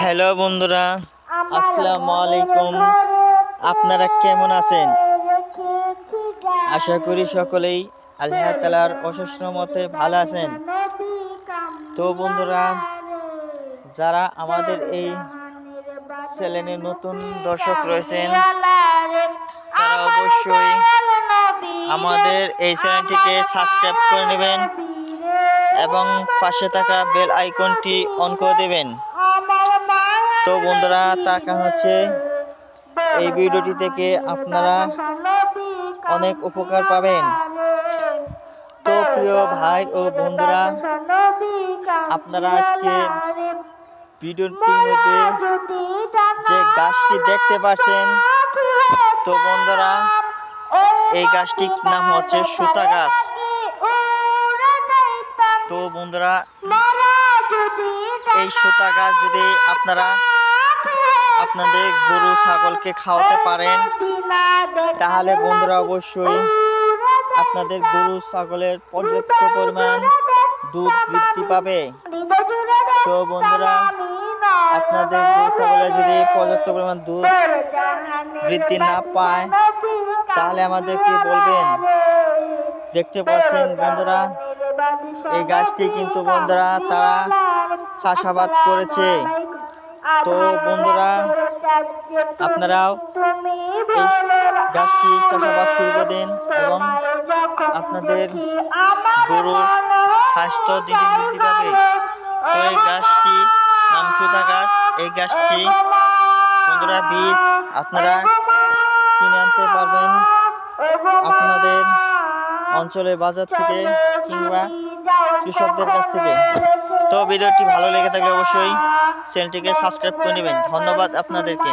Hello বন্ধুরা আসসালামু আলাইকুম। আপনারা কেমন আছেন? আশা করি সকলেই আল্লাহ তালার অশেষ মতে ভালো আছেন। তো বন্ধুরা যারা আমাদের এই চ্যানেলে নতুন দর্শক রয়েছেন তারা অবশ্যই আমাদের এই চ্যানেলটিকে সাবস্ক্রাইব করে নেবেন এবং পাশে থাকা বেল আইকনটি অন করে দেবেন। তো বন্ধুরা কারণ হচ্ছে এই ভিডিওটি থেকে আপনারা অনেক উপকার পাবেন। তো প্রিয় ভাই ও বন্ধুরা, আপনারা আজকে ভিডিওটির মধ্যে যে গাছটি দেখতে পাচ্ছেন তো বন্ধুরা, এই গাছটির নাম হচ্ছে সুতা গাছ। তো বন্ধুরা এই সুতা গাছ যদি আপনারা আপনাদের গরু, ছাগলকে খাওয়াতে পারেন, তাহলে বন্ধুরা অবশ্যই আপনাদের গরু, ছাগলের পর্যাপ্ত পরিমাণ দুধ বৃদ্ধি পাবে। তো বন্ধুরা, আপনাদের গরু, ছাগলে যদি পর্যাপ্ত পরিমাণ দুধ বৃদ্ধি না পায়, তাহলে আমাদেরকে বলবেন? দেখতে পাচ্ছেন বন্ধুরা, এই গাছটি কিন্তু বন্ধুরা তারা চাষাবাদ করেছে। তো বন্ধুরা আপনারাও এই গাছটি চাষাবাদ শুরু করে দিন এবং আপনাদের গরুর স্বাস্থ্য দিন বৃদ্ধি পাবে। তো এই গাছটি নাম সুতা গাছ। এই গাছটি বন্ধুরা বীজ আপনারা কিনে আনতে পারবেন। আপনাদের অঞ্চলের বাজার থেকে কিংবা কৃষকদের কাছ থেকে। তো ভিডিওটি ভালো লেগে থাকলে অবশ্যই চ্যানেলটিকে সাবস্ক্রাইব করে নেবেন। ধন্যবাদ আপনাদেরকে।